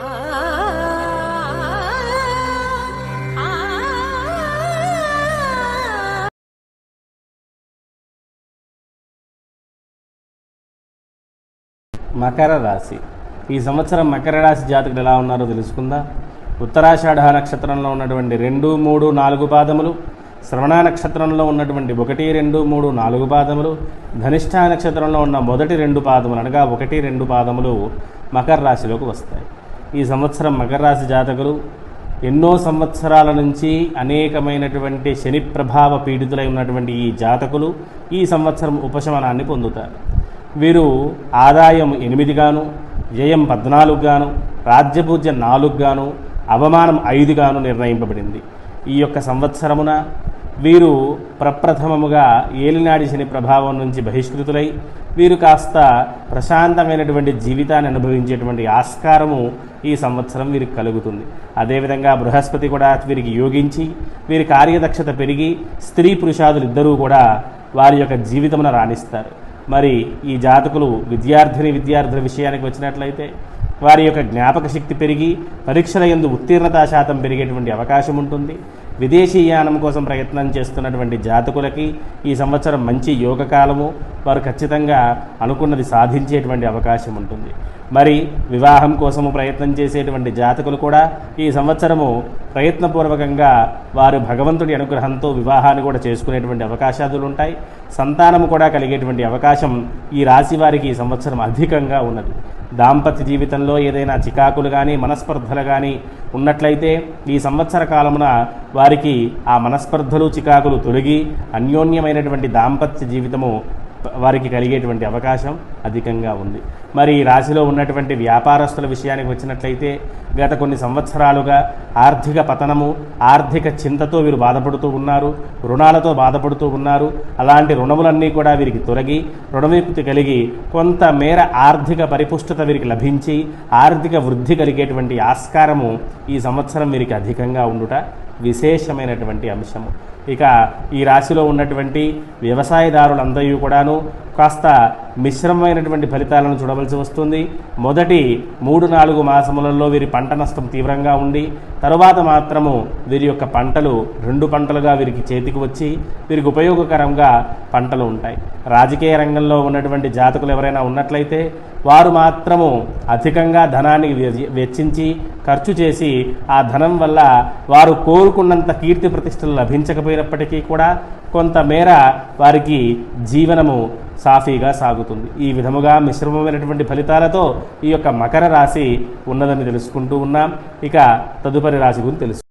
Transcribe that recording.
మకర రాశి. ఈ సంవత్సరం మకర రాశి జాతకులు ఎలా ఉన్నారో తెలుసుకుందా. ఉత్తరాషాఢ నక్షత్రంలో ఉన్నటువంటి రెండు మూడు నాలుగు పాదములు శ్రవణ నక్షత్రంలో ఉన్నటువంటి ఒకటి రెండు మూడు నాలుగు పాదములు ధనిష్ఠ నక్షత్రంలో ఉన్న మొదటి రెండు పాదములు అనగా ఒకటి రెండు పాదములు మకర రాశిలోకి వస్తాయి. ఈ సంవత్సరం మకర రాశి జాతకులు ఎన్నో సంవత్సరాల నుంచి అనేకమైనటువంటి శని ప్రభావ పీడితులై ఉన్నటువంటి ఈ జాతకులు ఈ సంవత్సరం ఉపశమనాన్ని పొందుతారు. వీరు ఆదాయం ఎనిమిదిగాను వ్యయం పద్నాలుగు గాను నాలుగుగాను నాలుగు గాను అవమానం ఐదుగాను నిర్ణయింపబడింది. ఈ యొక్క సంవత్సరమున వీరు ప్రప్రథమముగా ఏలినాడి శని ప్రభావం నుంచి బహిష్కృతులై వీరు కాస్త ప్రశాంతమైనటువంటి జీవితాన్ని అనుభవించేటువంటి ఆస్కారము ఈ సంవత్సరం వీరికి కలుగుతుంది. అదేవిధంగా బృహస్పతి కూడా వీరికి యోగించి వీరి కార్యదక్షత పెరిగి స్త్రీ పురుషాదులు ఇద్దరూ కూడా వారి యొక్క జీవితమును రాణిస్తారు. మరి ఈ జాతకులు విద్యార్థిని విద్యార్థుల విషయానికి వచ్చినట్లయితే వారి యొక్క జ్ఞాపక శక్తి పెరిగి పరీక్షల యందు ఉత్తీర్ణతా శాతం పెరిగేటువంటి అవకాశం ఉంటుంది విదేశీయానం కోసం ప్రయత్నం చేస్తున్నటువంటి జాతకులకి ఈ సంవత్సరం మంచి యోగ కాలము వారు ఖచ్చితంగా అనుకున్నది సాధించేటువంటి అవకాశం ఉంటుంది. మరి వివాహం కోసము ప్రయత్నం చేసేటువంటి జాతకులు కూడా ఈ సంవత్సరము ప్రయత్నపూర్వకంగా వారు భగవంతుడి అనుగ్రహంతో వివాహాన్ని కూడా చేసుకునేటువంటి అవకాశాలు ఉంటాయి. సంతానము కూడా కలిగేటువంటి అవకాశం ఈ రాశి వారికి ఈ సంవత్సరం అధికంగా ఉన్నది. దాంపత్య జీవితంలో ఏదైనా చికాకులు కానీ మనస్పర్ధలు కానీ ఉన్నట్లయితే ఈ సంవత్సర కాలమున వారికి ఆ మనస్పర్ధలు చికాకులు తొలగి అన్యోన్యమైనటువంటి దాంపత్య జీవితము వారికి కలిగేటువంటి అవకాశం అధికంగా ఉంది. మరి ఈ రాశిలో ఉన్నటువంటి వ్యాపారస్తుల విషయానికి వచ్చినట్లయితే గత కొన్ని సంవత్సరాలుగా ఆర్థిక పతనము ఆర్థిక చింతతో వీరు బాధపడుతూ ఉన్నారు రుణాలతో బాధపడుతూ ఉన్నారు. అలాంటి రుణములన్నీ కూడా వీరికి తొలగి రుణవిముక్తి కలిగి కొంత మేర ఆర్థిక పరిపుష్టత వీరికి లభించి ఆర్థిక వృద్ధి కలిగేటువంటి ఆస్కారము ఈ సంవత్సరం వీరికి అధికంగా ఉండుట విశేషమైనటువంటి అంశము. ఇక ఈ రాశిలో ఉన్నటువంటి వ్యవసాయదారులందరూ కూడాను కాస్త మిశ్రమమైనటువంటి ఫలితాలను చూడవలసి వస్తుంది. మొదటి మూడు నాలుగు మాసములలో వీరి పంట నష్టం తీవ్రంగా ఉండి తరువాత మాత్రము వీరి యొక్క పంటలు రెండు పంటలుగా వీరికి చేతికి వచ్చి వీరికి ఉపయోగకరంగా పంటలు ఉంటాయి. రాజకీయ రంగంలో ఉన్నటువంటి జాతకులు ఎవరైనా ఉన్నట్లయితే వారు మాత్రము అధికంగా ధనాన్ని వెచ్చించి ఖర్చు చేసి ఆ ధనం వల్ల వారు కోరుకున్నంత కీర్తి ప్రతిష్టలు లభించకపోయినప్పటికీ కూడా కొంతమేర వారికి జీవనము సాఫీగా సాగుతుంది. ఈ విధముగా మిశ్రమమైనటువంటి ఫలితాలతో ఈ యొక్క మకర రాశి ఉన్నదని తెలుసుకుంటూ ఉన్నాం. ఇక తదుపరి రాశి గురించి తెలుసు